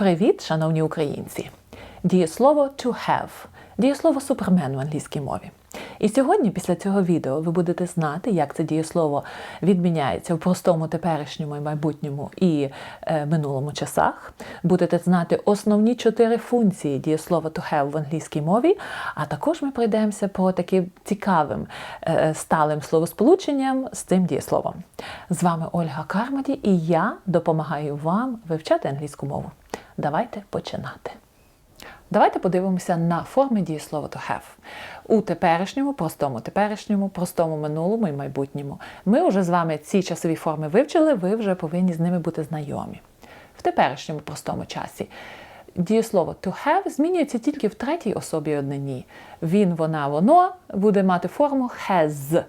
Привіт, шановні українці! Дієслово to have, дієслово супермен в англійській мові. І сьогодні, після цього відео, ви будете знати, як це дієслово відміняється в простому теперішньому і майбутньому і е, минулому часах. Будете знати основні чотири функції дієслова to have в англійській мові, а також ми пройдемося по таким цікавим е, сталим словосполученням з цим дієсловом. З вами Ольга Кармаді, і я допомагаю вам вивчати англійську мову. Давайте починати. Давайте подивимося на форми дієслова to have. У теперішньому, простому теперішньому, простому минулому і майбутньому. Ми вже з вами ці часові форми вивчили, ви вже повинні з ними бути знайомі. В теперішньому простому часі дієслово to have змінюється тільки в третій особі однині. Він, вона, воно буде мати форму has.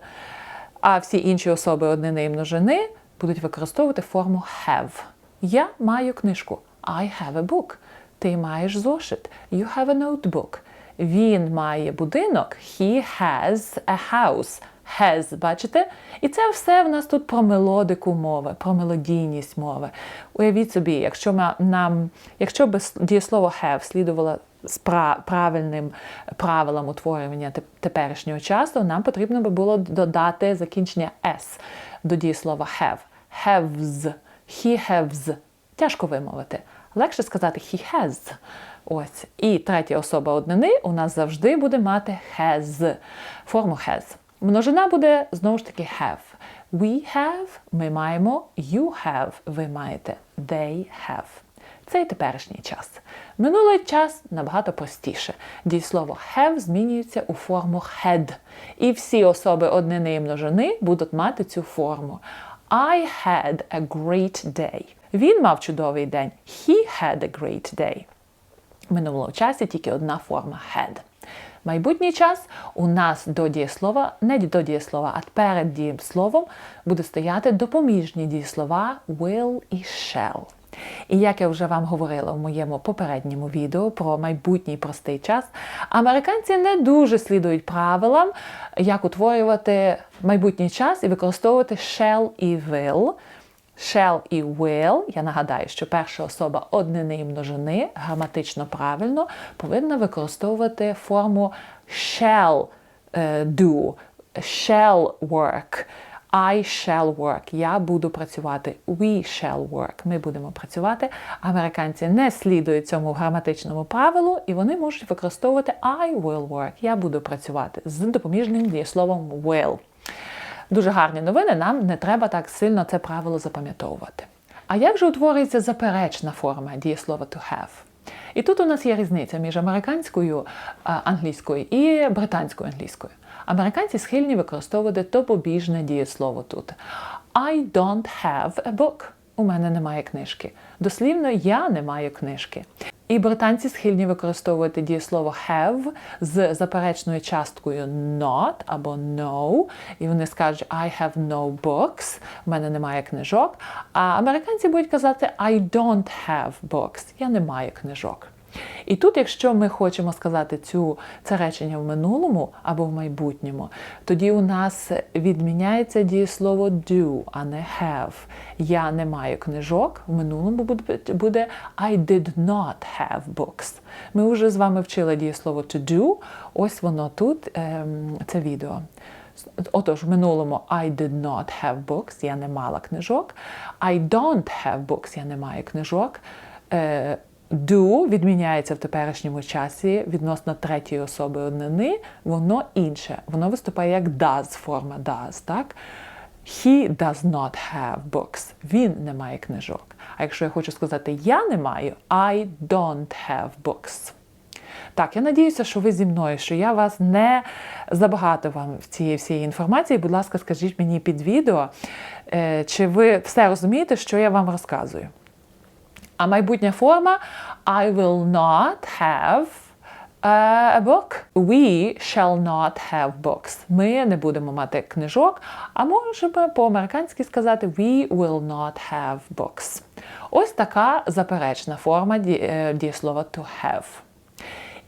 А всі інші особи однини і множини будуть використовувати форму have. Я маю книжку. I have a book. Ти маєш зошит. You have a notebook. Він має будинок. He has a house. Has, бачите? І це все в нас тут про мелодику мови, про мелодійність мови. Уявіть собі, якщо нам, якщо би дієслово have слідувало з правильним правилам утворювання теперішнього часу, нам потрібно би було додати закінчення s до дієслова have. Haves. He haves. Тяжко вимовити. Легше сказати he has. Ось. І третя особа однини у нас завжди буде мати has. Форму has. Множина буде знову ж таки have. We have, ми маємо, you have, ви маєте, they have. Це і теперішній час. Минулий час набагато простіше. Дієслово have змінюється у форму had. І всі особи однини і множини будуть мати цю форму. I had a great day. Він мав чудовий день. He had a great day. В минулому часі тільки одна форма had. Майбутній час у нас до дієслова, не до дієслова, а перед дієсловом буде стояти допоміжні дієслова will і shall. І як я вже вам говорила в моєму попередньому відео про майбутній простий час, американці не дуже слідують правилам, як утворювати майбутній час і використовувати shall і will. Shall і will, я нагадаю, що перша особа однини і множини граматично правильно повинна використовувати форму shall do, shall work. I shall work. Я буду працювати. We shall work. Ми будемо працювати. Американці не слідують цьому граматичному правилу, і вони можуть використовувати I will work. Я буду працювати з допоміжним дієсловом will. Дуже гарні новини, нам не треба так сильно це правило запам'ятовувати. А як же утворюється заперечна форма дієслова to have? І тут у нас є різниця між американською англійською і британською англійською. Американці схильні використовувати допобіжне дієслово тут. I don't have a book. У мене немає книжки. Дослівно, я не маю книжки. І британці схильні використовувати дієслово have з заперечною часткою not або no. І вони скажуть I have no books, у мене немає книжок. А американці будуть казати I don't have books, я не маю книжок. І тут, якщо ми хочемо сказати цю, це речення в минулому або в майбутньому, тоді у нас відміняється дієслово do, а не have. Я не маю книжок, в минулому буде I did not have books. Ми вже з вами вчили дієслово to do, ось воно тут, ем, це відео. Отож, в минулому I did not have books, я не мала книжок. I don't have books, я не маю книжок. Do відміняється в теперішньому часі відносно третьої особи однини, воно інше. Воно виступає як does, форма does. так? He does not have books. Він не має книжок. А якщо я хочу сказати я не маю, I don't have books. Так, я надіюся, що ви зі мною, що я вас не забагато вам в цієї всієї інформації. Будь ласка, скажіть мені під відео, е, чи ви все розумієте, що я вам розказую. А майбутня форма I will not have a book. We shall not have books. Ми не будемо мати книжок, а можемо по-американськи сказати We will not have books. Ось така заперечна форма дієслова to have.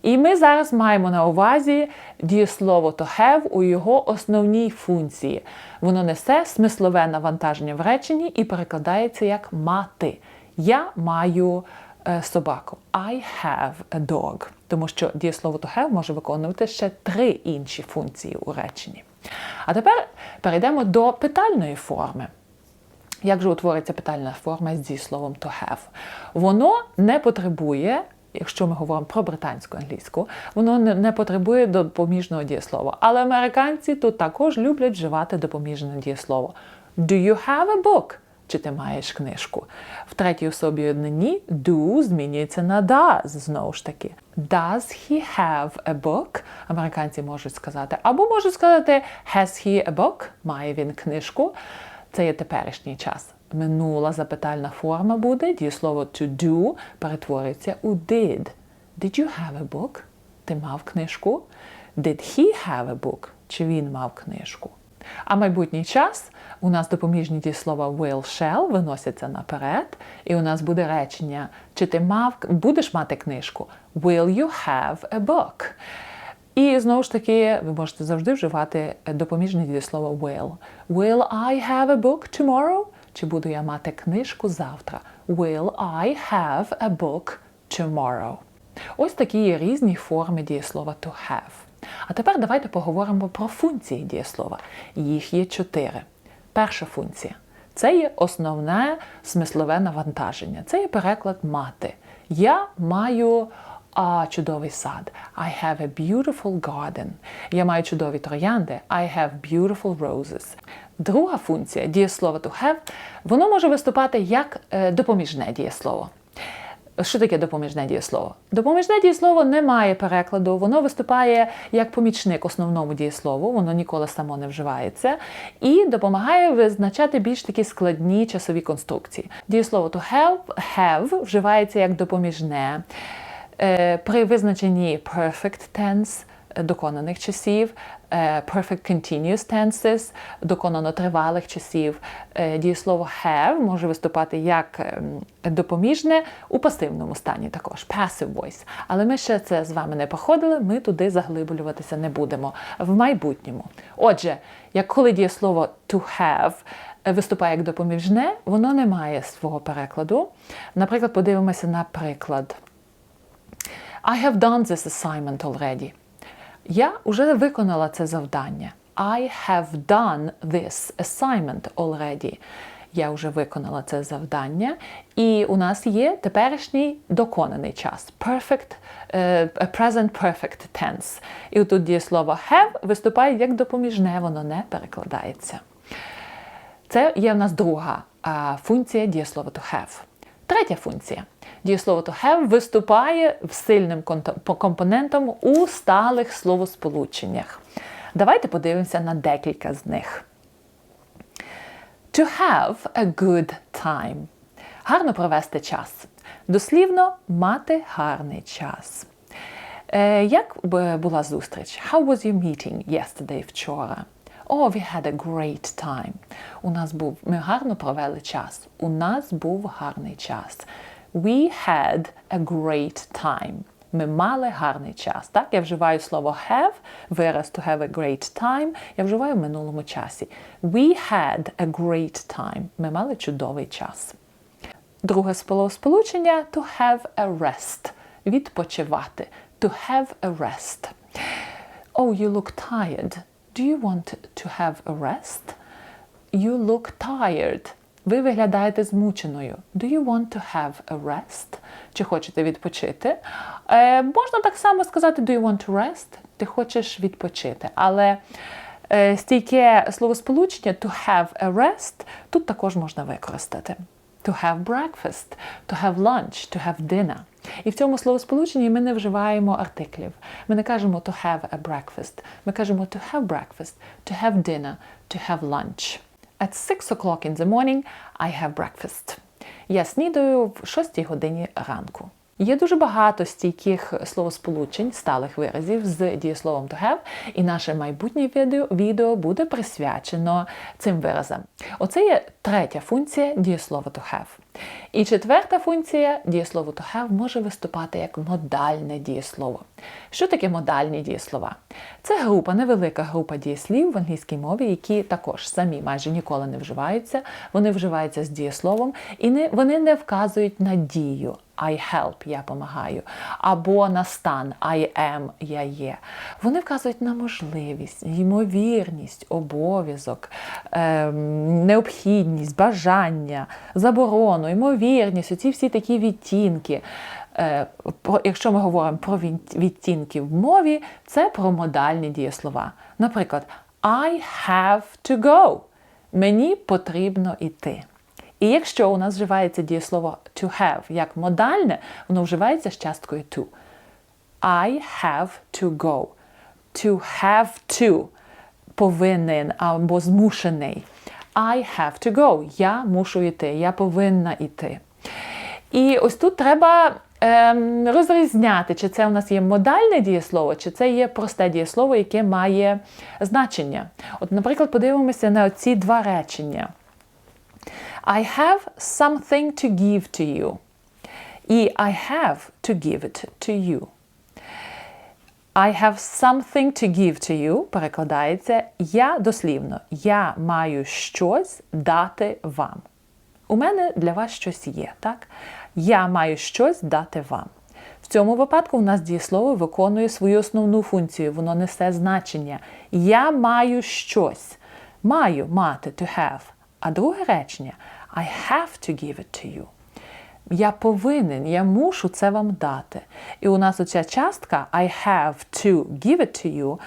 І ми зараз маємо на увазі дієслово to have у його основній функції. Воно несе смислове навантаження в реченні і перекладається як мати. Я маю е, собаку. I have a dog. Тому що дієслово to have може виконувати ще три інші функції у реченні. А тепер перейдемо до питальної форми. Як же утвориться питальна форма зі словом to have? Воно не потребує, якщо ми говоримо про британську англійську, воно не потребує допоміжного дієслова. Але американці тут також люблять вживати допоміжне дієслово. Do you have a book? Чи ти маєш книжку? В третій особі однині do змінюється на does, знову ж таки. Does he have a book? Американці можуть сказати. Або можуть сказати has he a book? Має він книжку. Це є теперішній час. Минула запитальна форма буде, дієслово to do перетворюється у did. Did you have a book? Ти мав книжку? Did he have a book? Чи він мав книжку? А майбутній час у нас допоміжні дієслова will, shall виносяться наперед, і у нас буде речення, чи ти мав, будеш мати книжку? Will you have a book? І знову ж таки, ви можете завжди вживати допоміжне дієслово will. Will I have a book tomorrow? Чи буду я мати книжку завтра? Will I have a book tomorrow? Ось такі є різні форми дієслова to have. А тепер давайте поговоримо про функції дієслова. Їх є чотири. Перша функція це є основне смислове навантаження. Це є переклад мати. Я маю а, чудовий сад. I have a beautiful garden. Я маю чудові троянди. I have beautiful roses. Друга функція дієслова to have, воно може виступати як е, допоміжне дієслово. Що таке допоміжне дієслово? Допоміжне дієслово не має перекладу, воно виступає як помічник основному дієслову, воно ніколи само не вживається, і допомагає визначати більш такі складні часові конструкції. Дієслово to have, have вживається як допоміжне. Е, При визначенні perfect tense доконаних часів, е, perfect continuous tenses, доконано тривалих часів. Е, Дієслово have може виступати як ем, допоміжне у пасивному стані також, passive voice. Але ми ще це з вами не походили, ми туди заглиблюватися не будемо в майбутньому. Отже, як коли дієслово to have виступає як допоміжне, воно не має свого перекладу. Наприклад, подивимося на приклад. I have done this assignment already. Я вже виконала це завдання. I have done this assignment already. Я вже виконала це завдання, і у нас є теперішній доконаний час. Perfect, uh, present perfect tense. І тут дієслово have виступає як допоміжне, воно не перекладається. Це є в нас друга функція дієслова to have. Третя функція. Дієслово to have виступає сильним компонентом у сталих словосполученнях. Давайте подивимося на декілька з них. To have a good time. Гарно провести час. Дослівно мати гарний час. Е, Як була зустріч? How was your meeting yesterday вчора? Oh, we had a great time. У нас був, ми гарно провели час. У нас був гарний час. We had a great time. Ми мали гарний час. Так, я вживаю слово have, вираз to have a great time. Я вживаю в минулому часі. We had a great time. Ми мали чудовий час. Друге словосполучення to have a rest. Відпочивати. To have a rest. Oh, you look tired. Do you want to have a rest? You look tired. Ви виглядаєте змученою. Do you want to have a rest? Чи хочете відпочити? Е, Можна так само сказати Do you want to rest? Ти хочеш відпочити. Але е, стійке словосполучення to have a rest тут також можна використати. To have breakfast, to have lunch, to have dinner. І в цьому словосполученні ми не вживаємо артиклів. Ми не кажемо to have a breakfast. Ми кажемо to have breakfast, to have dinner, to have lunch. At 6 o'clock in the morning I have breakfast. Я снідаю в 6 годині ранку. Є дуже багато стійких словосполучень, сталих виразів з дієсловом to have, і наше майбутнє відео, буде присвячено цим виразам. Оце є третя функція дієслова to have. І четверта функція дієслово to have може виступати як модальне дієслово. Що таке модальні дієслова? Це група, невелика група дієслів в англійській мові, які також самі майже ніколи не вживаються. Вони вживаються з дієсловом, і не, вони не вказують на дію. I help, я помагаю, або на стан I am, я є. Вони вказують на можливість, ймовірність, обов'язок, ем, необхідність, бажання, заборону, ймовірність, оці всі такі відтінки. Е, якщо ми говоримо про відтінки в мові, це про модальні дієслова. Наприклад, I have to go. Мені потрібно йти. І якщо у нас вживається дієслово to have як модальне, воно вживається з часткою to. I have to go. To have to повинен або змушений. I have to go. Я мушу йти, я повинна йти. І ось тут треба розрізняти, чи це у нас є модальне дієслово, чи це є просте дієслово, яке має значення. От, наприклад, подивимося на ці два речення. I have something to give to you. І I have to give it to you. I have something to give to you перекладається я дослівно. Я маю щось дати вам. У мене для вас щось є, так? Я маю щось дати вам. В цьому випадку у нас дієслово виконує свою основну функцію, воно несе значення. Я маю щось. Маю мати to have. А друге речення I have to give it to you. Я повинен, я мушу це вам дати. І у нас оця частка I have to give it to you.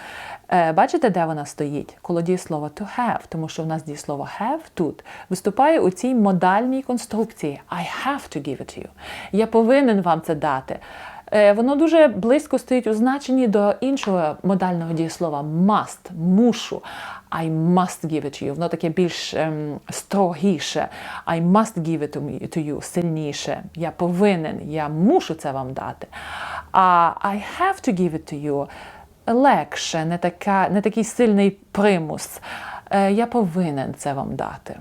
Е, бачите, де вона стоїть? Коло дієслова to have, тому що у нас дієслово have тут виступає у цій модальній конструкції I have to give it to you. Я повинен вам це дати. Е, воно дуже близько стоїть у значенні до іншого модального дієслова must, мушу. I must give it to you. Воно таке більш ем, строгіше. I must give it to, you, сильніше. Я повинен, я мушу це вам дати. А I have to give it to you легше, не, така, не такий сильний примус. Е, я повинен це вам дати.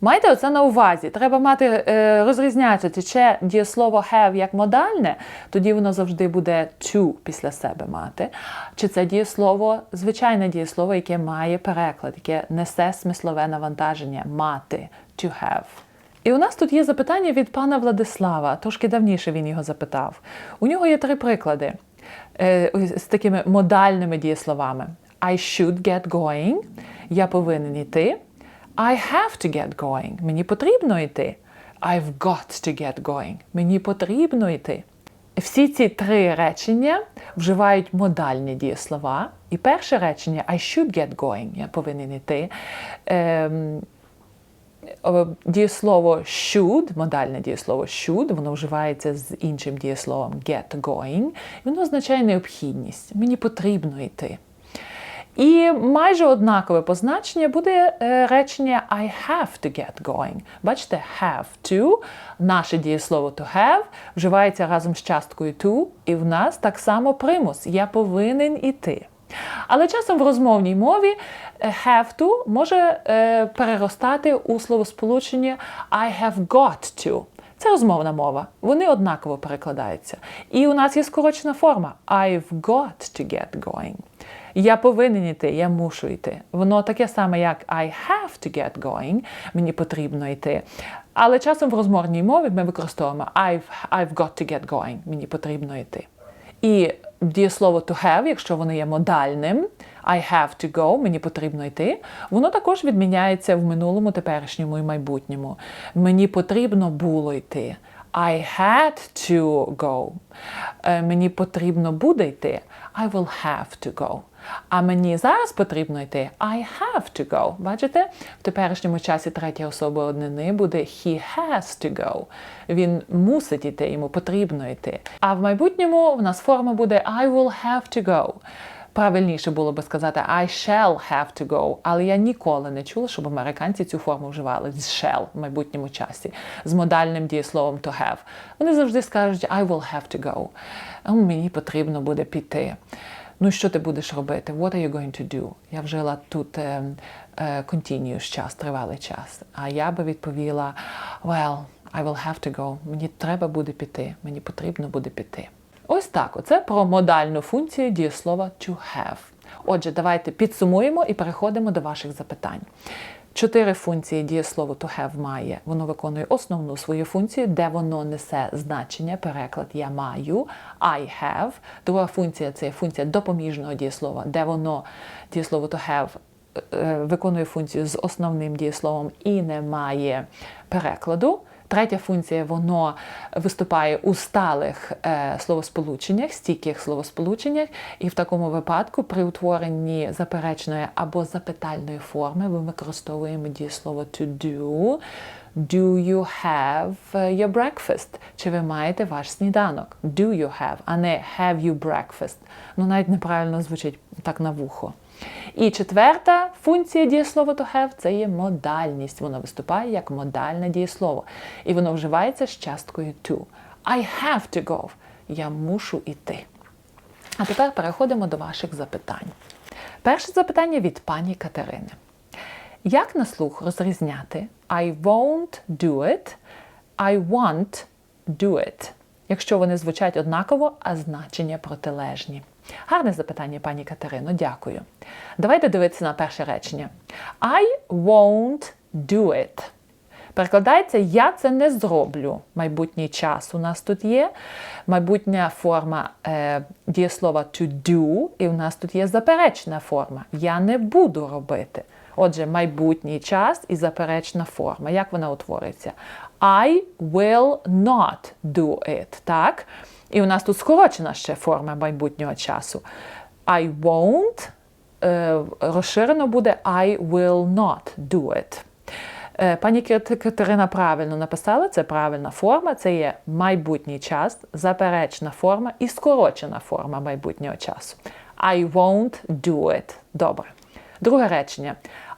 Майте оце на увазі. Треба мати е, розрізняти, чи дієслово have як модальне, тоді воно завжди буде to після себе мати. Чи це дієслово, звичайне дієслово, яке має переклад, яке несе смислове навантаження мати to have. І у нас тут є запитання від пана Владислава, трошки давніше він його запитав. У нього є три приклади е, з такими модальними дієсловами. I should get going. Я повинен йти. I have to get going. Мені потрібно йти. I've got to get going. Мені потрібно йти. Всі ці три речення вживають модальні дієслова. І перше речення I should get going. Я повинен йти. Ем, Дієслово should, модальне дієслово should, воно вживається з іншим дієсловом get going. І воно означає необхідність. Мені потрібно йти. І майже однакове позначення буде е, речення I have to get going. Бачите, have to, наше дієслово to have, вживається разом з часткою to, і в нас так само примус. Я повинен іти. Але часом в розмовній мові е, have to може е, переростати у словосполучення I have got to. Це розмовна мова. Вони однаково перекладаються. І у нас є скорочена форма I've got to get going. Я повинен йти, я мушу йти. Воно таке саме, як I have to get going, мені потрібно йти. Але часом в розмовній мові ми використовуємо I've, I've got to get going, мені потрібно йти. І дієслово to have, якщо воно є модальним, I have to go, мені потрібно йти, воно також відміняється в минулому, теперішньому і майбутньому. Мені потрібно було йти. I had to go. Е, мені потрібно буде йти. I will have to go. А мені зараз потрібно йти. I have to go. Бачите? В теперішньому часі третя особа однини буде he has to go. Він мусить йти, йому потрібно йти. А в майбутньому в нас форма буде I will have to go. Правильніше було би сказати I shall have to go, але я ніколи не чула, щоб американці цю форму вживали з shall в майбутньому часі, з модальним дієсловом to have. Вони завжди скажуть I will have to go. Мені потрібно буде піти. Ну, що ти будеш робити? What are you going to do? Я вжила тут е, е, continuous час, тривалий час. А я би відповіла: Well, I will have to go. Мені треба буде піти, мені потрібно буде піти. Ось так. Оце про модальну функцію дієслова to have. Отже, давайте підсумуємо і переходимо до ваших запитань. Чотири функції дієслово to have має. Воно виконує основну свою функцію, де воно несе значення, переклад я маю, I have. Друга функція це функція допоміжного дієслова, де воно дієслово to have е, виконує функцію з основним дієсловом і не має перекладу. Третя функція воно виступає у сталих е, словосполученнях, стійких словосполученнях, і в такому випадку при утворенні заперечної або запитальної форми ми використовуємо дієслово to do. Do you have your breakfast? Чи ви маєте ваш сніданок? Do you have, а не have you breakfast. Ну навіть неправильно звучить так на вухо. І четверта функція дієслова to have це є модальність. Воно виступає як модальне дієслово. І воно вживається з часткою to. I have to go. Я мушу йти. А тепер переходимо до ваших запитань. Перше запитання від пані Катерини. Як на слух розрізняти I won't do it, I want do it, якщо вони звучать однаково, а значення протилежні? Гарне запитання, пані Катерино, дякую. Давайте дивитися на перше речення. I won't do it. Перекладається, я це не зроблю. Майбутній час у нас тут є. Майбутня форма е, дієслова to do, і у нас тут є заперечна форма. Я не буду робити. Отже, майбутній час і заперечна форма. Як вона утвориться? I will not do it. Так? І у нас тут скорочена ще форма майбутнього часу. I won't. Е, розширено буде I will not do it. Е, пані Катерина правильно написала, це правильна форма, це є майбутній час, заперечна форма і скорочена форма майбутнього часу. I won't do it. Добре. Друге речення.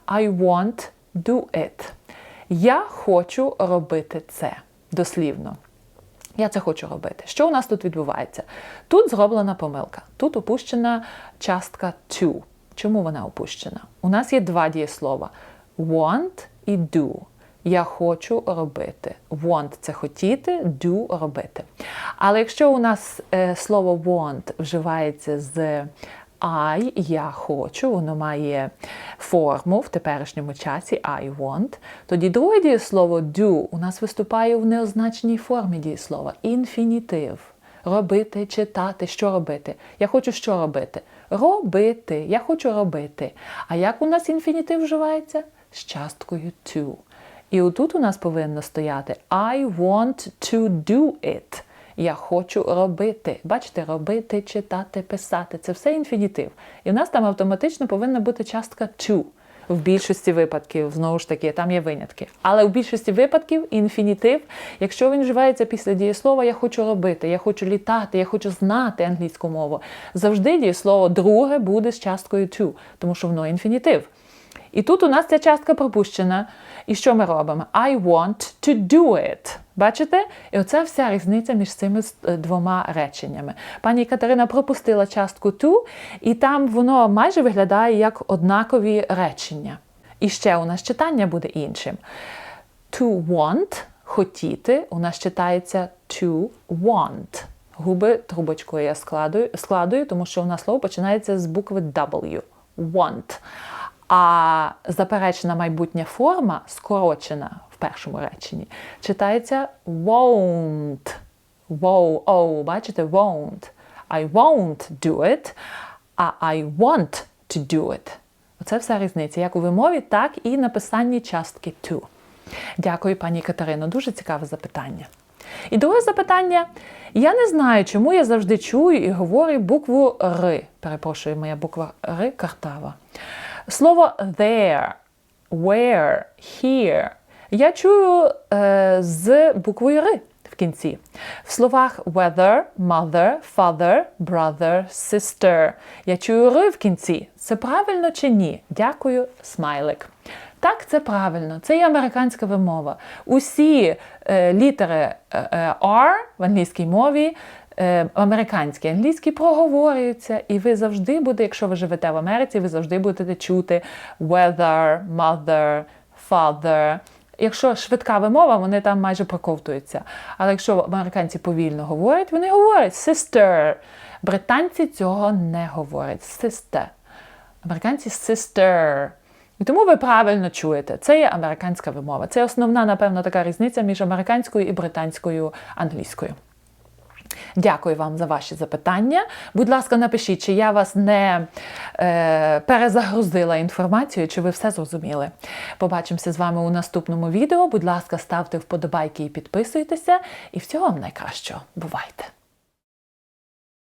I want do it. Я хочу робити це. Дослівно. Я це хочу робити. Що у нас тут відбувається? Тут зроблена помилка. Тут опущена частка to. Чому вона опущена? У нас є два дієслова: want і do. Я хочу робити. Want це хотіти, do робити. Але якщо у нас е, слово want вживається з I, я хочу, воно має форму в теперішньому часі I want. Тоді друге дієслово do у нас виступає в неозначеній формі дієслова. Інфінітив. Робити, читати, що робити. Я хочу що робити? Робити. Я хочу робити. А як у нас інфінітив вживається? З часткою to. І отут у нас повинно стояти I want to do it. Я хочу робити. Бачите, робити, читати, писати це все інфінітив. І в нас там автоматично повинна бути частка to. В більшості випадків, знову ж таки, там є винятки. Але в більшості випадків інфінітив, якщо він вживається після дієслова Я хочу робити, я хочу літати, я хочу знати англійську мову, завжди дієслово друге буде з часткою to, тому що воно інфінітив. І тут у нас ця частка пропущена. І що ми робимо? I want to do it. Бачите? І оце вся різниця між цими е, двома реченнями. Пані Катерина пропустила частку to, і там воно майже виглядає як однакові речення. І ще у нас читання буде іншим. To want хотіти, у нас читається to want. Губи трубочкою я складую, складую, тому що у нас слово починається з букви W. Want. А заперечена майбутня форма, скорочена в першому реченні, читається won't. Wow, oh, бачите, won't. I won't do it, а I want to do it. Оце вся різниця, як у вимові, так і написанні частки to. Дякую, пані Катерино, дуже цікаве запитання. І друге запитання. Я не знаю, чому я завжди чую і говорю букву Р. Перепрошую, моя буква Р картава. Слово there, where, here я чую е, з буквою Р в кінці. В словах weather, mother, father, brother, sister. Я чую Р в кінці. Це правильно чи ні? Дякую, смайлик. Так, це правильно, це є американська вимова. Усі е, літери е, е R в англійській мові Е, американські, англійські проговорюються, і ви завжди будете, якщо ви живете в Америці, ви завжди будете чути weather, mother, father, якщо швидка вимова, вони там майже проковтуються. Але якщо американці повільно говорять, вони говорять sister. Британці цього не говорять. Sister. Американці sister. І тому ви правильно чуєте, це є американська вимова. Це основна, напевно, така різниця між американською і британською англійською. Дякую вам за ваші запитання. Будь ласка, напишіть, чи я вас не е, перезагрузила інформацією, чи ви все зрозуміли. Побачимося з вами у наступному відео. Будь ласка, ставте вподобайки і підписуйтеся. І всього вам найкращого. Бувайте!